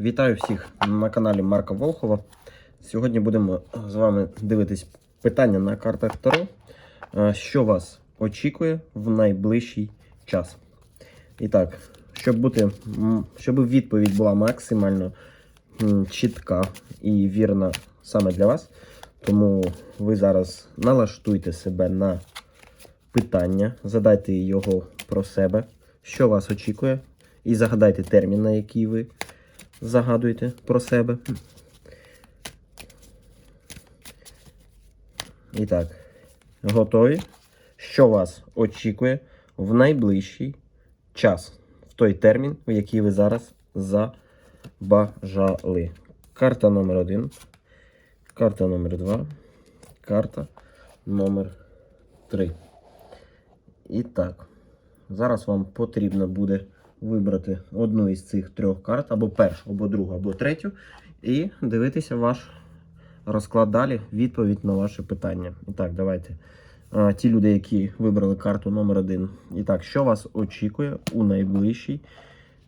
Вітаю всіх на каналі Марка Волхова. Сьогодні будемо з вами дивитись питання на картах Таро. Е, Що вас очікує в найближчий час? І так, щоб бути, щоб відповідь була максимально чітка і вірна саме для вас, тому ви зараз налаштуйте себе на питання, задайте його про себе, що вас очікує, і загадайте термін, на який ви загадуєте про себе. І так, готові? Що вас очікує в найближчий час, в той термін, в який ви зараз забажали. Карта номер один, карта номер два, карта номер три. І так, зараз вам потрібно буде вибрати одну із цих трьох карт, або першу, або другу, або третю, і дивитися ваш розклад далі, відповідь на ваше питання. І так, давайте. Ті люди, які вибрали карту номер один. І так, що вас очікує у найближчий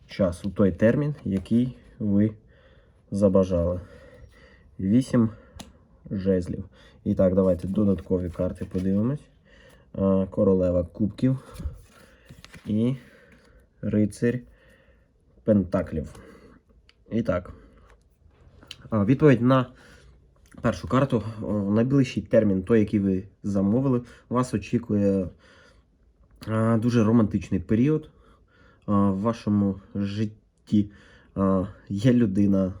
час, у той термін, який ви забажали. Вісім жезлів. І так, давайте додаткові карти подивимось. Королева кубків і рицарь Пентаклів. І так. Відповідь на першу карту. Найближчий термін, той, який ви замовили, вас очікує дуже романтичний період. В вашому житті є людина,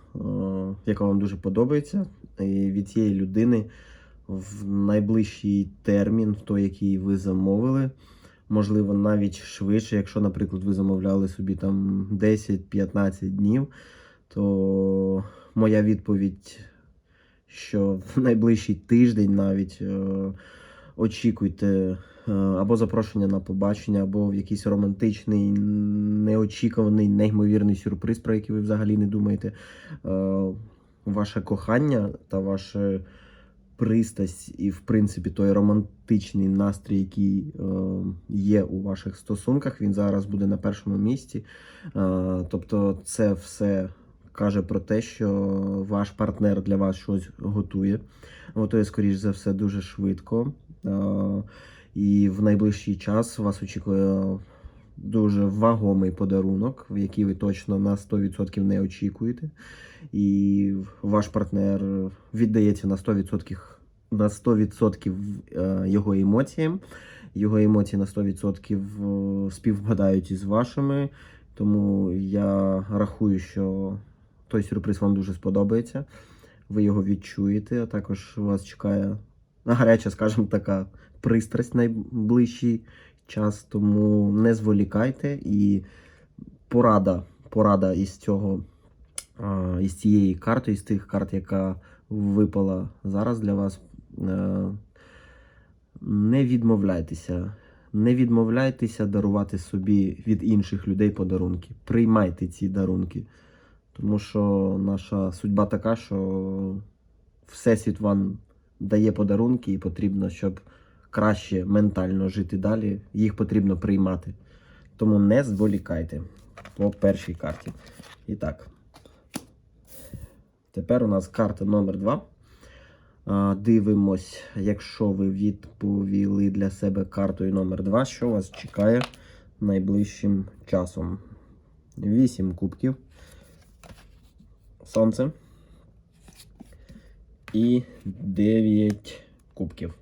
яка вам дуже подобається. І від цієї людини в найближчий термін, той, який ви замовили, можливо, навіть швидше, якщо, наприклад, ви замовляли собі там 10-15 днів, то моя відповідь, що в найближчий тиждень навіть е, очікуйте е, або запрошення на побачення, або в якийсь романтичний, неочікуваний, неймовірний сюрприз, про який ви взагалі не думаєте. Е, Ваше кохання та ваше пристасть і, в принципі, той романтичний настрій, який е, є у ваших стосунках, він зараз буде на першому місці. Е, тобто, це все каже про те, що ваш партнер для вас щось готує. Готує, скоріш за все, дуже швидко. Е, і в найближчий час вас очікує дуже вагомий подарунок, в який ви точно на 100% не очікуєте. І ваш партнер віддається на 100%, на 100% е, його емоціям. Його емоції на 100% е, співпадають із вашими. Тому я рахую, що той сюрприз вам дуже сподобається. Ви його відчуєте, а також вас чекає гаряча, скажімо така, пристрасть найближчий час. Тому не зволікайте і порада, порада із цього із цієї карти, із тих карт, яка випала зараз для вас. е, Не відмовляйтеся. Не відмовляйтеся дарувати собі від інших людей подарунки. Приймайте ці дарунки. Тому що наша судьба така, що Всесвіт вам дає подарунки, і потрібно, щоб краще ментально жити далі, їх потрібно приймати. Тому не зволікайте по першій карті. І так. Тепер у нас карта номер 2. Дивимось, якщо ви відповіли для себе картою номер 2, що вас чекає найближчим часом. 8 кубків. Сонце. І 9 кубків.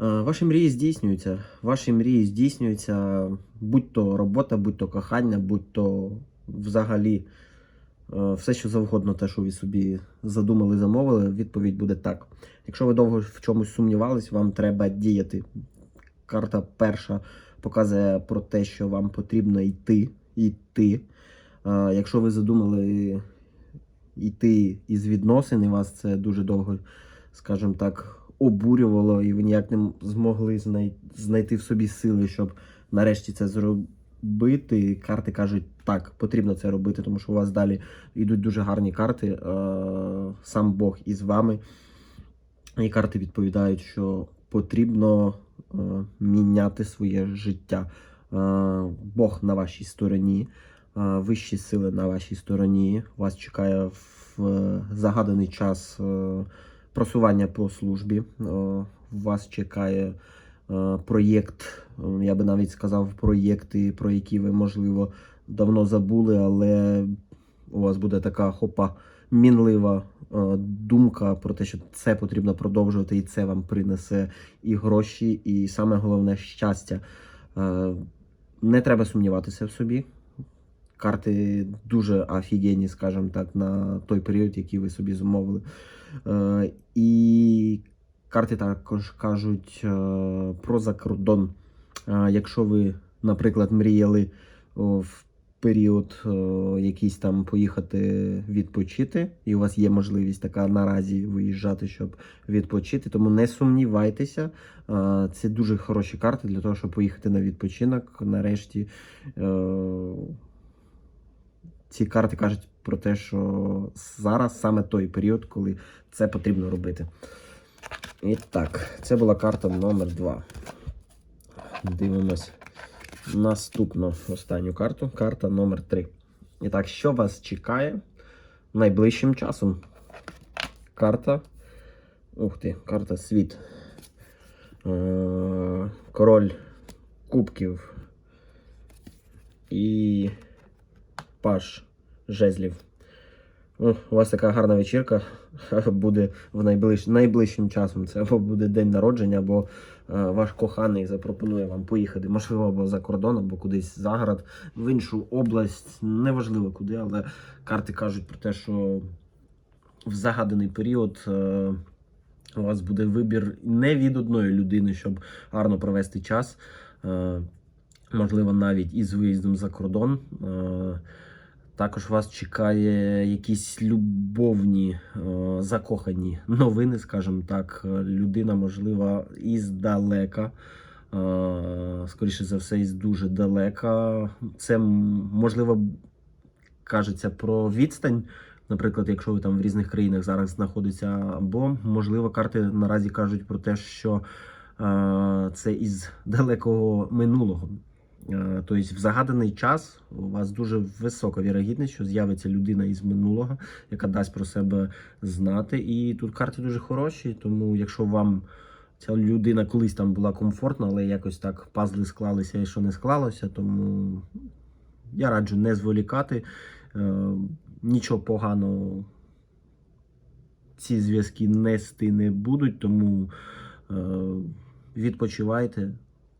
Е, Ваші мрії здійснюються. Ваші мрії здійснюються будь-то робота, будь-то кохання, будь-то взагалі е, все, що завгодно, те, що ви собі задумали, замовили, відповідь буде так. Якщо ви довго в чомусь сумнівались, вам треба діяти. Карта перша показує про те, що вам потрібно йти, йти. Е, Якщо ви задумали йти із відносин, і вас це дуже довго, скажімо так, обурювало, і ви ніяк не змогли знай- знайти в собі сили, щоб нарешті це зробити. Карти кажуть, так, потрібно це робити, тому що у вас далі йдуть дуже гарні карти. е, Сам Бог із вами. І карти відповідають, що потрібно е, міняти своє життя. Е, Бог на вашій стороні. вищі сили на вашій стороні. Вас чекає в загаданий час просування по службі. Е, Вас чекає е, проєкт, е, я би навіть сказав, проєкти, про які ви, можливо, давно забули, але у вас буде така хопа мінлива думка про те, що це потрібно продовжувати, і це вам принесе і гроші, і саме головне щастя. Не треба сумніватися в собі. Карти дуже офігенні, скажімо так, на той період, який ви собі замовили. Е, І карти також кажуть е, про закордон. Е, Якщо ви, наприклад, мріяли в період е, якийсь там поїхати відпочити, і у вас є можливість така наразі виїжджати, щоб відпочити, тому не сумнівайтеся. Е, Це дуже хороші карти для того, щоб поїхати на відпочинок. Нарешті е, ці карти кажуть про те, що зараз саме той період, коли це потрібно робити. І так, це була карта номер 2. Дивимось наступну останню карту. Карта номер 3. І так, що вас чекає найближчим часом? Карта. Ух ти, карта світ. Е, Король кубків. І паш жезлів. Ну, у вас така гарна вечірка буде в найближ... найближчим часом. Це або буде день народження, або е, ваш коханий запропонує вам поїхати, можливо, або за кордон, або кудись за город, в іншу область. Неважливо куди, але карти кажуть про те, що в загаданий період. Е, у вас буде вибір не від одної людини, щоб гарно провести час. Можливо, навіть із виїздом за кордон. Е, також вас чекає якісь любовні, е, закохані новини, скажімо так. Людина, можливо, іздалека. е, Скоріше за все, із дуже далека. Це можливо кажеться про відстань. Наприклад, якщо ви там в різних країнах зараз знаходиться, або можливо карти наразі кажуть про те, що це із далекого минулого. Е, Тобто, в загаданий час у вас дуже висока вірогідність, що з'явиться людина із минулого, яка дасть про себе знати. І тут карти дуже хороші, тому якщо вам ця людина колись там була комфортна, але якось так пазли склалися і що не склалося, тому я раджу не зволікати. Е, Нічого поганого ці зв'язки нести не будуть, тому е, відпочивайте.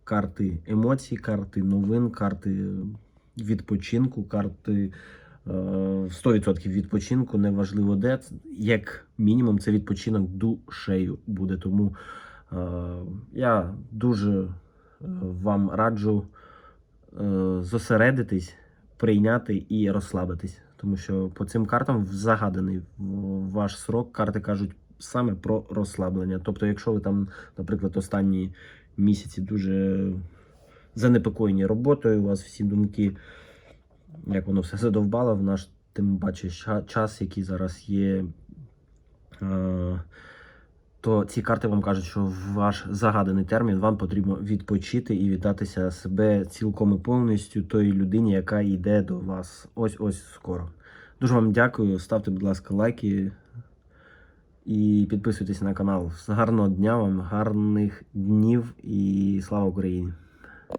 Карти емоцій, карти новин, карти відпочинку, карти е, 100% відпочинку, неважливо де. Як мінімум, це відпочинок душею буде. Тому е, я дуже е, вам раджу е, зосередитись, прийняти і розслабитись. Тому що по цим картам загаданий ваш срок. Карти кажуть саме про розслаблення. Тобто, якщо ви там, наприклад, останні місяці дуже занепокоєні роботою, у вас всі думки, як воно все задовбало в наш тим паче час, який зараз є. е, То ці карти вам кажуть, що ваш загаданий термін вам потрібно відпочити і віддатися себе цілком і повністю тої людині, яка йде до вас ось ось скоро. Дуже вам дякую. Ставте, будь ласка, лайки і підписуйтесь на канал. Гарного дня вам, гарних днів і слава Україні!